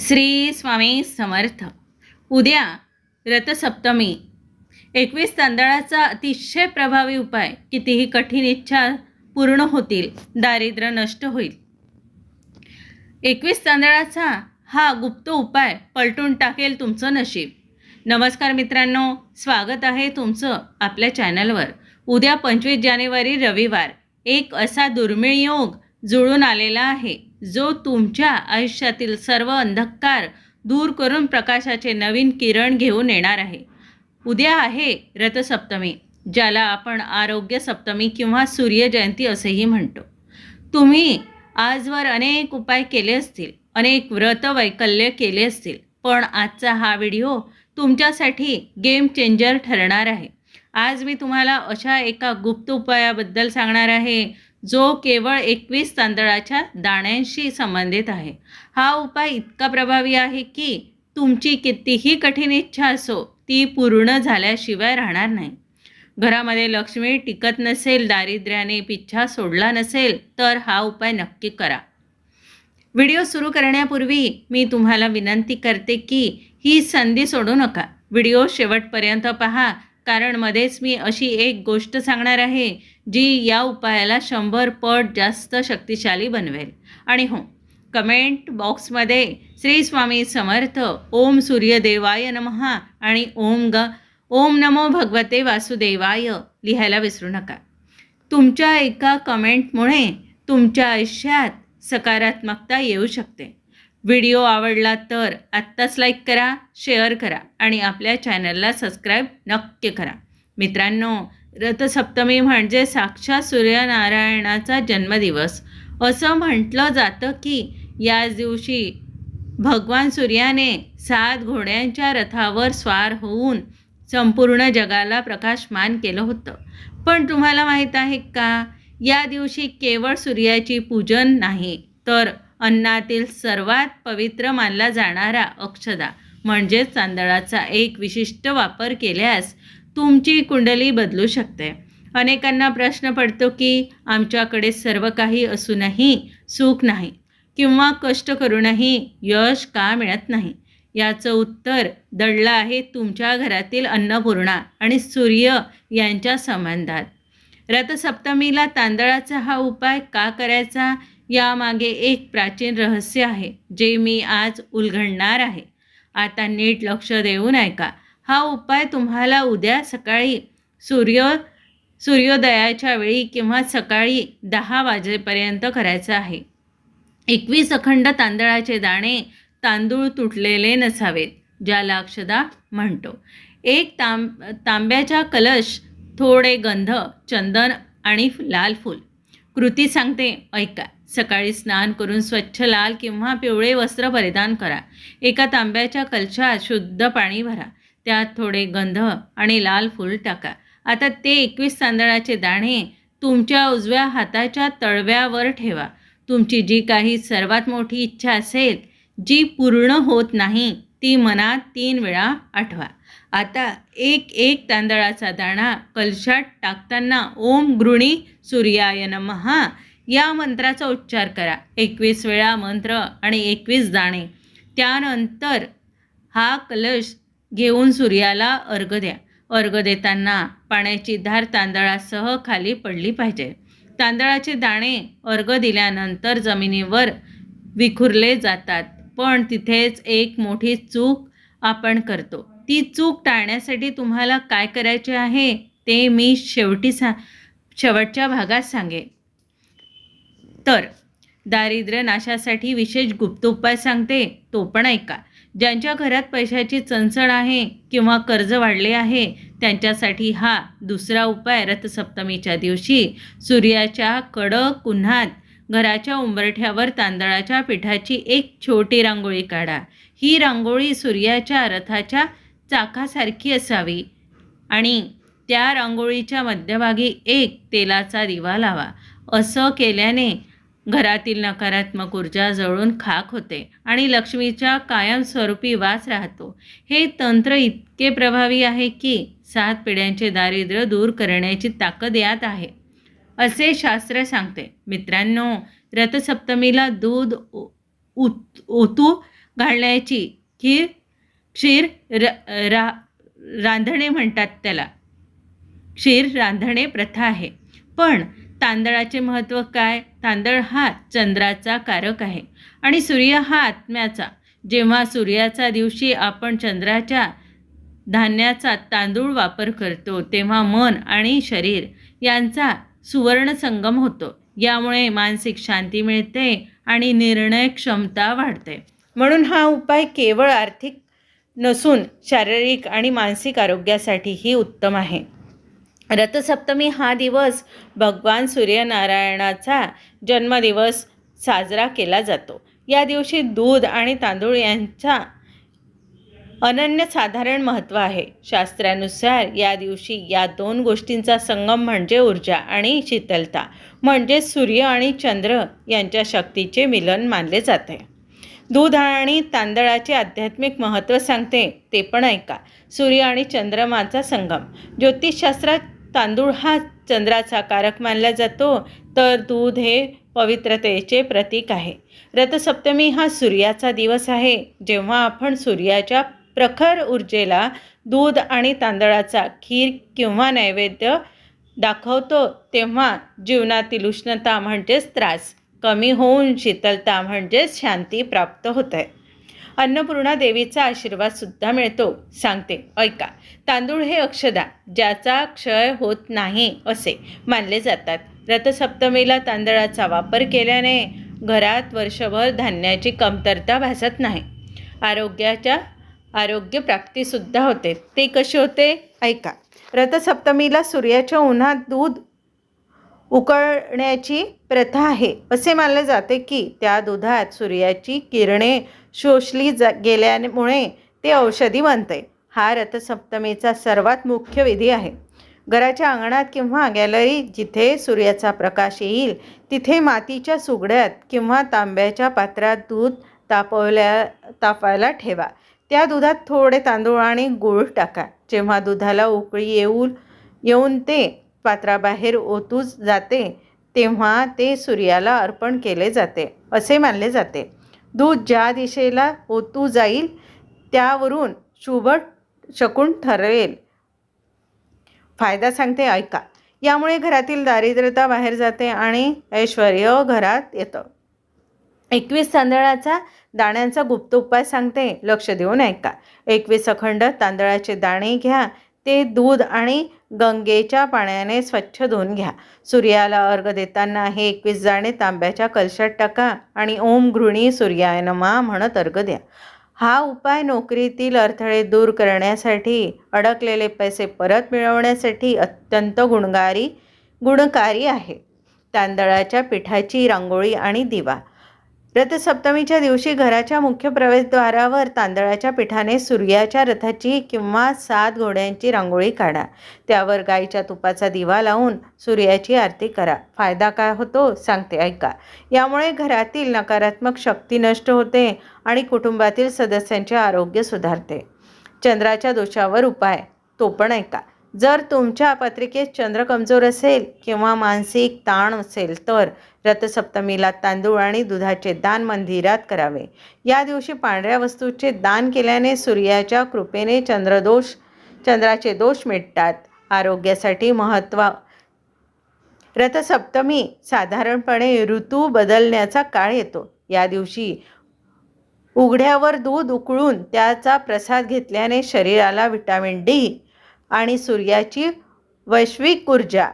श्री स्वामी समर्थ. उद्या रथसप्तमी. एकवीस तांदळाचा अतिशय प्रभावी उपाय कितीही कठीण इच्छा पूर्ण होतील दारिद्र्य नष्ट होईल. एकवीस तांदळाचा हा गुप्त उपाय पलटून टाकेल तुमचं नशीब. नमस्कार मित्रांनो स्वागत आहे तुमचं आपल्या चॅनलवर. उद्या पंचवीस जानेवारी रविवार. एक असा दुर्मिळ योग जुळून आलेला आहे. जो तुमच्या आयुष्यातील सर्व अंधकार दूर करून प्रकाशाचे नवीन किरण घेऊन येणार आहे. उद्या आहे रथसप्तमी ज्याला आपण आरोग्य सप्तमी किंवा सूर्यजयंती असेही म्हणतो. तुम्ही आजवर अनेक उपाय केले असतील अनेक व्रत वैकल्य केले असतील पण आजचा हा व्हिडिओ तुमच्यासाठी गेम चेंजर ठरणार आहे. आज मी तुम्हाला अशा एका गुप्त उपायाबद्दल सांगणार आहे. जो केवळ एकवीस तांदळाच्या दाण्यांशी संबंधित आहे. हा उपाय इतका प्रभावी आहे की तुमची कितीही कठीण इच्छा असो ती पूर्ण झाल्याशिवाय राहणार नाही. घरामध्ये लक्ष्मी टिकत नसेल दारिद्र्याने पिच्छा सोडला नसेल तर हा उपाय नक्की करा. व्हिडिओ सुरू करण्यापूर्वी मी तुम्हाला विनंती करते की ही संधी सोडू नका. व्हिडिओ शेवटपर्यंत पहा कारण मध्येच मी अशी एक गोष्ट सांगणार आहे जी या उपायाला शंभर पट जास्त शक्तिशाली बनवेल. आणि हो कमेंट बॉक्समध्ये श्री स्वामी समर्थ ओम सूर्यदेवाय नमहा आणि ओम ग ओम नमो भगवते वासुदेवाय लिहायला विसरू नका. तुमच्या एका कमेंटमुळे तुमच्या आयुष्यात सकारात्मकता येऊ शकते. व्हिडिओ आवडला तर आत्ताच लाईक करा शेअर करा आणि आपल्या चॅनलला सबस्क्राईब नक्की करा. मित्रांनो रथसप्तमी म्हणजे साक्षात सूर्यनारायणाचा जन्मदिवस. असं म्हटलं जातं की याच दिवशी भगवान सूर्याने सात घोड्यांच्या रथावर स्वार होऊन संपूर्ण जगाला प्रकाशमान केलं होतं. पण तुम्हाला माहीत आहे का? या दिवशी केवळ सूर्याची पूजन नाही तर अन्नातील सर्वात पवित्र मानला जाणारा अक्षदा म्हणजेच तांदळाचा एक विशिष्ट वापर केल्यास तुमची कुंडली बदलू शकते. अनेकांना प्रश्न पडतो की आमच्याकडे सर्व काही असूनही सुख नाही किंवा कष्ट करूनही यश का मिळत नाही? याचं उत्तर दडलं आहे तुमच्या घरातील अन्नपूर्णा आणि सूर्य यांच्या संबंधात. रथसप्तमीला तांदळाचा हा उपाय का करायचा? यामागे एक प्राचीन रहस्य आहे जे मी आज उलगडणार आहे. आता नीट लक्ष देऊन ऐका हा उपाय तुम्हाला उद्या सकाळी सूर्य सूर्योदयाच्या वेळी किंवा सकाळी दहा वाजेपर्यंत करायचा आहे. एकवीस अखंड तांदळाचे दाणे तांदूळ तुटलेले नसावेत ज्याला अक्षदा म्हणतो. एक तांब तांब्याचा कलश थोडे गंध चंदन आणि लाल फूल. कृती सांगते ऐका. सकाळी स्नान करून स्वच्छ लाल किंवा पिवळे वस्त्र परिधान करा. एका तांब्याच्या कलशात शुद्ध पाणी भरा. त्यात थोडे गंध आणि लाल फूल टाका. आता ते एकवीस तांदळाचे दाणे तुमच्या उजव्या हाताच्या तळव्यावर ठेवा. तुमची जी काही सर्वात मोठी इच्छा असेल जी पूर्ण होत नाही ती मनात तीन वेळा आठवा. आता एक एक तांदळाचा दाणा कलशात टाकताना ओम गृणी सूर्याय नमहा या मंत्राचा उच्चार करा. एकवीस वेळा मंत्र आणि एकवीस दाणे. त्यानंतर हा कलश घेऊन सूर्याला अर्घ द्या. अर्घ देताना पाण्याची धार तांदळासह खाली पडली पाहिजे. तांदळाचे दाणे अर्घ दिल्यानंतर जमिनीवर विखुरले जातात पण तिथेच एक मोठी चूक आपण करतो. ती चूक टाळण्यासाठी तुम्हाला काय करायचे आहे ते मी शेवटी सा शेवटच्या भागात सांगेन. तर दारिद्र्य नाशासाठी विशेष गुप्त उपाय सांगते तो पण ऐका. ज्यांच्या घरात पैशाची चणचण आहे किंवा कर्ज वाढले आहे त्यांच्यासाठी हा दुसरा उपाय रथसप्तमीच्या दिवशी सूर्याच्या कडक उन्हात घराच्या उंबरठ्यावर तांदळाच्या पिठाची एक छोटी रांगोळी काढा. ही रांगोळी सूर्याच्या रथाच्या चाकासारखी असावी आणि त्या रांगोळीच्या मध्यभागी एक तेलाचा दिवा लावा. असं केल्याने घरातील नकारात्मक ऊर्जा जळून खाक होते आणि लक्ष्मीच्या कायमस्वरूपी वास राहतो. हे तंत्र इतके प्रभावी आहे की सात पिढ्यांचे दारिद्र्य दूर करण्याची ताकद यात आहे. असे शास्त्र सांगते. मित्रांनो रथसप्तमीला दूध उत ओतू घालण्याची खीर क्षीर र रा रांधणे म्हणतात त्याला. क्षीर रांधणे प्रथा आहे. पण तांदळाचे महत्त्व काय? तांदळ हा चंद्राचा कारक आहे आणि सूर्य हा आत्म्याचा. जेव्हा सूर्याचा दिवशी आपण चंद्राच्या धान्याचा तांदूळ वापर करतो तेव्हा मन आणि शरीर यांचा सुवर्ण संगम होतो. यामुळे मानसिक शांती मिळते आणि निर्णय क्षमता वाढते. म्हणून हा उपाय केवळ आर्थिक नसून शारीरिक आणि मानसिक आरोग्यासाठीही उत्तम आहे. रथसप्तमी हा दिवस भगवान सूर्यनारायणाचा जन्मदिवस साजरा केला जातो. या दिवशी दूध आणि तांदूळ यांचा अनन्यसाधारण महत्त्व आहे. शास्त्रानुसार या दिवशी या दोन गोष्टींचा संगम म्हणजे ऊर्जा आणि शीतलता म्हणजे सूर्य आणि चंद्र यांच्या शक्तीचे मिलन मानले जाते. दूध आणि तांदळाचे आध्यात्मिक महत्त्व सांगते ते पण ऐका. सूर्य आणि चंद्रमाचा संगम. ज्योतिषशास्त्रात तांदूळ हा चंद्राचा कारक मानला जातो. तर दूध हे पवित्रतेचे प्रतीक आहे. रथसप्तमी हा सूर्याचा दिवस आहे. जेव्हा आपण सूर्याच्या प्रखर ऊर्जेला दूध आणि तांदळाचा खीर किंवा नैवेद्य दाखवतो तेव्हा जीवनातील उष्णता म्हणजेच त्रास कमी होऊन शीतलता म्हणजेच शांती प्राप्त होत. आहे अन्नपूर्णा देवीचा आशीर्वाद सुद्धा मिळतो. सांगते ऐका तांदूळ हे अक्षदा ज्याचा क्षय होत नाही असे मानले जातात. रथसप्तमीला तांदळाचा वापर केल्याने घरात वर्षभर धान्याची कमतरता भासत नाही. आरोग्याच्या आरोग्य प्राप्तीसुद्धा होते. ते कसे होते? ऐका रथसप्तमीला सूर्याच्या उन्हात दूध उकळण्याची प्रथा आहे. असे मानले जाते की त्या दुधात सूर्याची किरणे शोषली जा गेल्यामुळे ते औषधी बनते. हा रथसप्तमीचा सर्वात मुख्य विधी आहे. घराच्या अंगणात किंवा गॅलरी जिथे सूर्याचा प्रकाश येईल तिथे मातीच्या सुगड्यात किंवा तांब्याच्या पात्रात दूध तापवल्या तापायला ठेवा. त्या दुधात थोडे तांदूळ आणि गूळ टाका. जेव्हा दुधाला उकळी येऊ येऊन ते पात्राबाहेर ओतू जाते तेव्हा ते सूर्याला अर्पण केले जाते असे मानले जाते. दूध ज्या दिशेला ओतू जाईल त्यावरून शुभ शकून ठरेल. फायदा सांगते ऐका. यामुळे घरातील दारिद्र्यता बाहेर जाते आणि ऐश्वर घरात येतं. एकवीस तांदळाचा दाण्यांचा गुप्त उपाय सांगते लक्ष देऊन ऐका. एकवीस अखंड तांदळाचे दाणे घ्या ते दूध आणि गंगेच्या पाण्याने स्वच्छ धुवून घ्या. सूर्याला अर्घ देताना हे एकवीस जाणे तांब्याच्या कलशात टाका आणि ओम घृणी सूर्याय नमा म्हणत अर्घ द्या. हा उपाय नोकरीतील अडथळे दूर करण्यासाठी अडकलेले पैसे परत मिळवण्यासाठी अत्यंत गुणकारी गुणकारी आहे. तांदळाच्या पिठाची रांगोळी आणि दिवा. रथसप्तमीच्या दिवशी घराच्या मुख्य प्रवेशद्वारावर तांदळाच्या पिठाने सूर्याच्या रथाची किंवा सात घोड्यांची रांगोळी काढा. त्यावर गाईच्या तुपाचा दिवा लावून सूर्याची आरती करा. फायदा काय होतो सांगते ऐका. यामुळे घरातील नकारात्मक शक्ती नष्ट होते आणि कुटुंबातील सदस्यांचे आरोग्य सुधारते. चंद्राच्या दोषावर उपाय तो पण ऐका. जर तुमच्या पत्रिकेत चंद्र कमजोर असेल किंवा मानसिक ताण असेल तर रथसप्तमीला तांदूळ आणि दुधाचे दान मंदिरात करावे. या दिवशी पांढऱ्या वस्तूचे दान केल्याने सूर्याच्या कृपेने चंद्रदोष चंद्राचे दोष मिटतात. आरोग्यासाठी महत्त्व रथसप्तमी साधारणपणे ऋतू बदलण्याचा काळ येतो. या दिवशी उघड्यावर दूध उकळून त्याचा प्रसाद घेतल्याने शरीराला विटॅमिन डी आणि सूर्याची वैश्विक ऊर्जा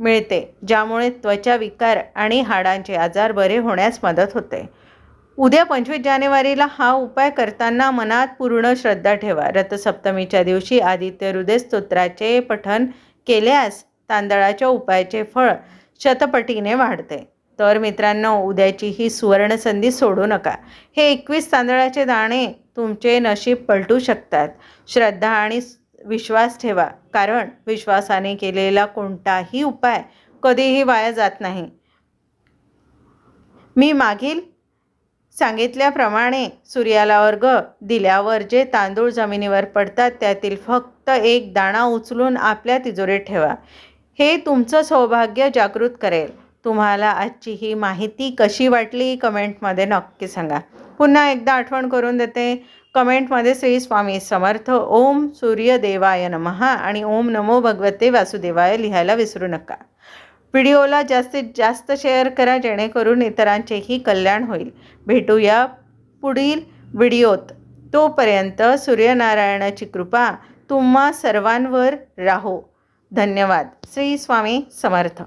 मिळते ज्यामुळे त्वचा विकार आणि हाडांचे आजार बरे होण्यास मदत होते. उद्या पंचवीस जानेवारीला हा उपाय करताना मनात पूर्ण श्रद्धा ठेवा. रथसप्तमीच्या दिवशी आदित्य हृदय स्तोत्राचे पठन केल्यास तांदळाच्या उपायाचे फळ शतपटीने वाढते. तर मित्रांनो उद्याची ही सुवर्णसंधी सोडू नका. हे एकवीस तांदळाचे दाणे तुमचे नशीब पलटू शकतात. श्रद्धा आणि विश्वास ठेवा. कारण विश्वासाने केलेला कोणताही उपाय कधीही वाया जात नाही. मी मागील सांगितल्याप्रमाणे सूर्याला वर्ग दिल्यावर जे तांदूळ जमिनीवर पडतात त्यातील फक्त एक दाणा उचलून आपल्या तिजोरीत ठेवा. हे तुमचं सौभाग्य जागृत करेल. तुम्हाला आजची ही माहिती कशी वाटली कमेंटमध्ये नक्की सांगा. पुन्हा एकदा आठवण करून देते. कमेंटमध्ये श्री स्वामी समर्थ. ओम सूर्यदेवाय नमः आणि ओम नमो भगवते वासुदेवाय लिहायला विसरू नका. व्हिडिओला जास्तीत जास्त शेअर करा जेणेकरून इतरांचेही कल्याण होईल. भेटूया पुढील व्हिडिओत. तोपर्यंत सूर्यनारायणाची कृपा तुम्हा सर्वांवर राहो. धन्यवाद. श्री स्वामी समर्थ.